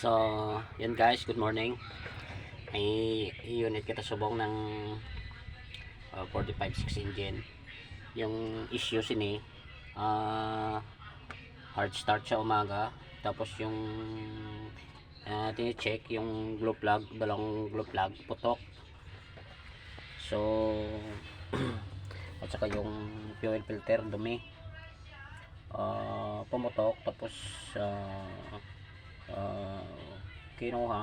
So, yun guys, good morning. May unit kita subong ng uh, 45.6 engine. Yung issue sini, ah hard start sa umaga. Tapos yung uh, tine-check yung glow plug, dalawang glow plug, putok. So, at saka yung fuel filter, dumi. Ah, pumutok, tapos ah ah, kinuha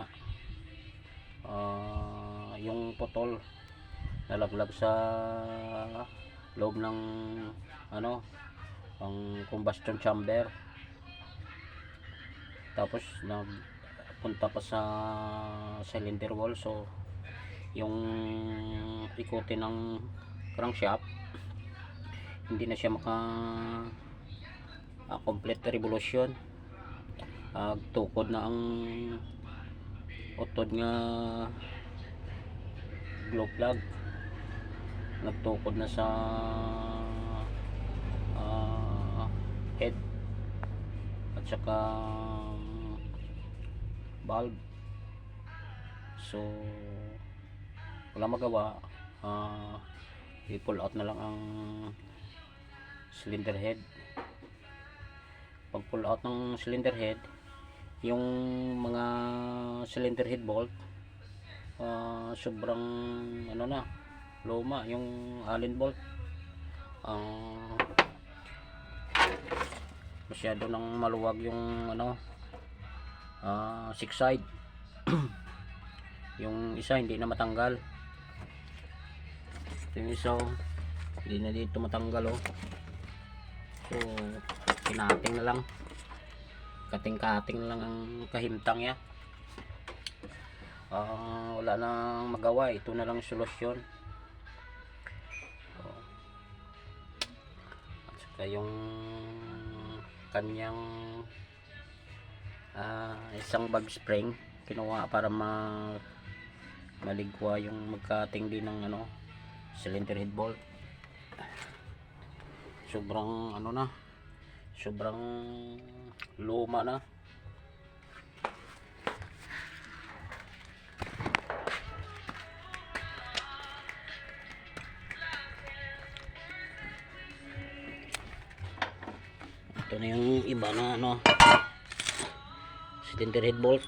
ah, yung putol nalaglag sa loob ng ano ang combustion chamber. Tapos nagpunta pa sa cylinder wall. So yung ikutin ng crankshaft hindi na siya maka ah, complete revolution Ah, tukod na ang utod nga glow plug nagtukod na sa ah, head. At saka valve so wala magawa. Ah, i-pull out na lang ang cylinder head. Pag pull out ng cylinder head yung mga cylinder head bolt ah, sobrang ano na luma. Yung allen bolt ang masyado nang maluwag yung ano ah, six side. Yung isa hindi na matanggal. Ito yung isa oh. hindi na dito matanggal oh. So pinating na lang kating-kating lang ang kahimtang ya Ah, wala nang magawa ito na lang solusyon. Oh. at saka yung kanyang ah, isang bag spring kinuha para ma maligwa yung magkating din ng ano cylinder head bolt. Sobrang ano na sobrang luma na. Ito na yung iba na ano cylinder head bolt.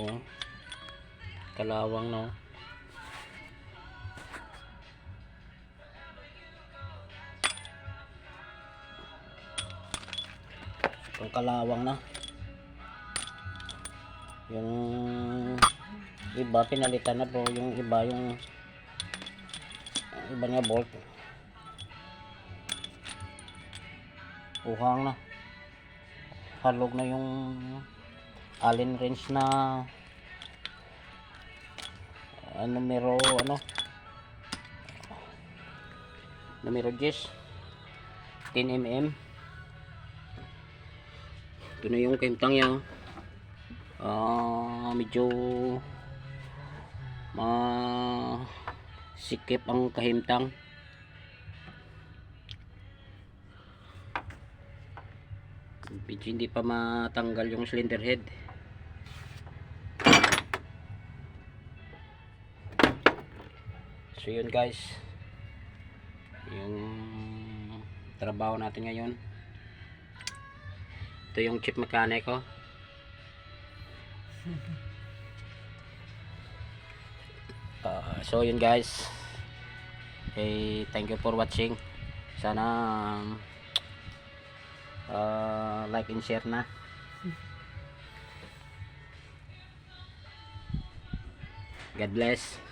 Oh. Kalawang no Itong kalawang na. Yung iba pinalitan na po. Yung iba yung iba nga bolt. Uhang na. Halog na yung allen wrench na ah, numero ano numero 10 10 mm ito na yung kentang yang ah medyo ma sikip ang kahimtang. Medyo hindi pa matanggal yung cylinder head. So yun guys. Yung trabaho natin ngayon ito yung chip mechanic ko. Uh, so yun guys. Okay, thank you for watching. Sana uh, like and share na. God bless.